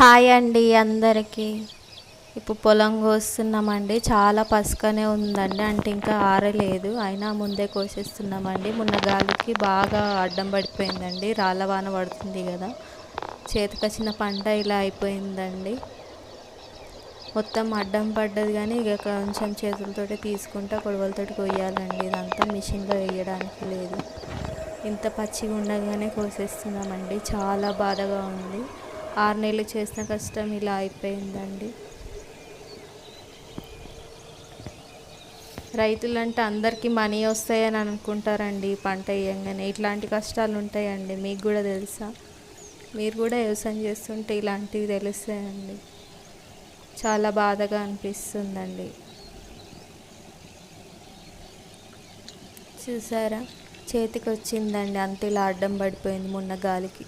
Hi అండి అందరికీ. ఇప్పుడు పొలం కోస్తున్నామండి. చాలా పసుకనే ఉందండి. అంటే ఇంకా ఆరలేదు. అయినా ముందే కోసేస్తున్నామండి. మొన్న గాలికి బాగా అడ్డం పడిపోయిందండి. రాళ్ళ వాన పడుతుంది కదా. చేతికొచ్చిన పంట ఇలా అయిపోయిందండి. మొత్తం అడ్డం పడ్డది కానీ ఇక కొంచెం చేతులతోటి తీసుకుంటా కొడవలతోటి కొయ్యాలండి. ఇదంతా మిషన్లో వేయడానికి లేదు. ఇంత పచ్చిగా ఉండగానే కోసేస్తున్నామండి. చాలా బాధగా ఉంది. ఆరు నెలలు చేసిన కష్టం ఇలా అయిపోయిందండి. రైతులంటే అందరికీ మనీ వస్తాయని అనుకుంటారండి పంట వేయంగానే. ఇట్లాంటి కష్టాలు ఉంటాయండి మీకు కూడా తెలుసా? మీరు కూడా వ్యవసాయం చేస్తుంటే ఇలాంటివి తెలుస్తాయండి. చాలా బాధగా అనిపిస్తుందండి. చూసారా? చేతికి వచ్చిందండి అంత ఇలా అడ్డం పడిపోయింది మొన్న గాలికి.